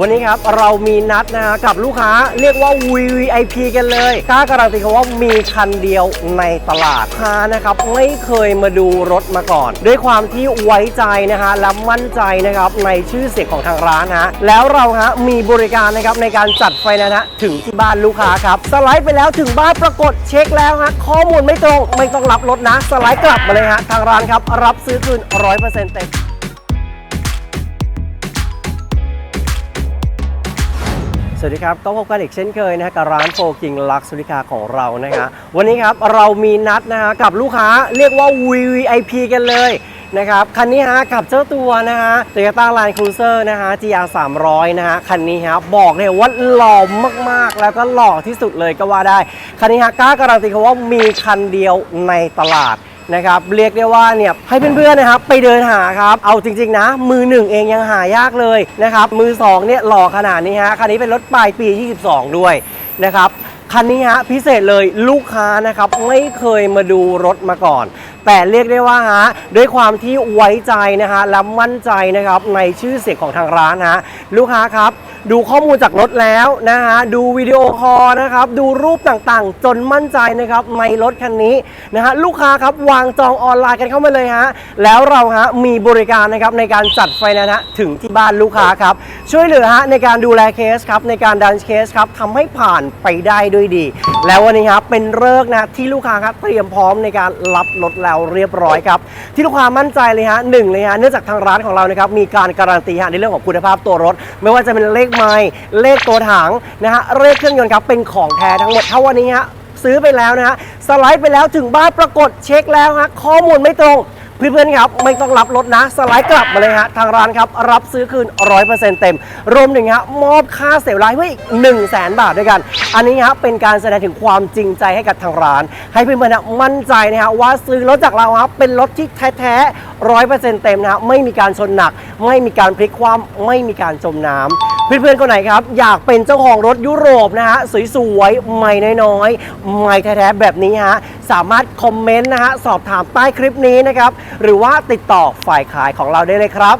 วันนี้ครับเรามีนัดนะฮะกับลูกค้าเรียกว่า VIP กันเลยกล้าการันตีคำว่ามีคันเดียวในตลาดค้านะครับไม่เคยมาดูรถมาก่อน ด้วยความที่ไว้ใจนะฮะและมั่นใจนะครับในชื่อเสียงของทางร้านฮะแล้วเราฮะมีบริการนะครับในการจัดไฟแนนซ์ฮะถึงที่บ้านลูกค้าครับสไลด์ไปแล้วถึงบ้านปรากฏเช็คแล้วฮะข้อมูลไม่ตรงไม่ต้องรับรถนะ สไลด์กลับมาเลยฮะทางร้านครับรับซื้อคืน 100%เต็ม วัสดีครับก็พบกันอีกเช่นเคยนะฮะกับร้านโฟกิงลักสุริคาของเรานะฮะวันนี้ครับเรามีนัดนะฮะกับลูกค้าเรียกว่า VVIP กันเลยนะครับคันนี้ฮะกับเจ้าตัวนะฮะ Toyota Land Cruiser นะฮะ GR 300นะฮะคันนี้ฮะบอกเลยว่าหล่อมากๆ แล้วก็หล่อที่สุดเลยก็ว่าได้ คันนี้ฮะกล้าการันตีคำว่ามีคันเดียวในตลาด นะครับเรียกได้ว่าเนี่ยให้เพื่อนๆนะครับไปเดินหาครับเอาจริงๆนะ มือหนึ่งเองยังหายากเลยนะครับมือสองเนี่ยหล่อขนาดนี้ฮะคันนี้เป็นรถปลายปี 22 ด้วยนะครับคันนี้ฮะพิเศษเลยลูกค้านะครับไม่เคยมาดูรถมาก่อน แต่เรียกได้ว่าฮะด้วยความที่ไว้ใจนะฮะและมั่นใจนะครับในชื่อเสียงของทางร้านฮะลูกค้าครับ ดูข้อมูลจากรถแล้วนะฮะดูวิดีโอคอลนะครับดูรูปต่างๆ จนมั่นใจนะครับในรถคันนี้นะฮะลูกค้าครับวางจองออนไลน์กันเข้ามาเลยฮะแล้วเราฮะมีบริการนะครับในการจัดไฟแนนซ์ฮะถึงที่บ้านลูกค้าครับช่วยเหลือฮะในการดูแลเคสครับในการดันเคสครับทำให้ผ่านไปได้ด้วยดี แล้ววันนี้ครับเป็นเลิกนะที่ลูกค้าครับเตรียมพร้อมในการรับรถแล้วเรียบร้อยครับที่ลูกค้ามั่นใจเลยฮะหนึ่งเลยฮะเนื่องจากทางร้านของเรานะครับมีการการันตีฮะในเรื่องของคุณภาพตัวรถ ไม่ว่าจะเป็นเลขมล์เลขตัวถังนะฮะเลขเครื่องยนต์ครับเป็นของแท้ทั้งหมดถ้าวันนี้ฮะซื้อไปแล้วนะฮะสไลด์ไปแล้วถึงบ้านปรากฏเช็คแล้วฮะข้อมูลไม่ตรงเพื่อนๆครับไม่ต้องรับรถนะ สไลด์กลับมาเลยฮะทางร้านครับรับซื้อคืน 100%เต็ม รวมถึงฮะมอบค่าเสียไลฟ์ไว้อีก1 0 0 0 0แบาทด้วยกัน อันนี้ฮะเป็นการแสดงถึงความจริงใจให้กับทางร้าน ให้เพื่อนๆมั่นใจนะฮะว่าซื้อรถจากเราครับเป็นรถที่แท้ ร้อยเปอร์เซ็นต์เต็มนะไม่มีการชนหนัก ไม่มีการพลิกคว่ำไม่มีการจมน้ำเพื่อนๆคนไหนครับ อยากเป็นเจ้าของรถยุโรปนะฮะสวยๆใหม่น้อยๆใหม่แท้ๆแบบนี้ฮะสามารถคอมเมนต์นะฮะสอบถามใต้คลิปนี้นะครับหรือว่าติดต่อฝ่ายขายของเราได้เลยครับ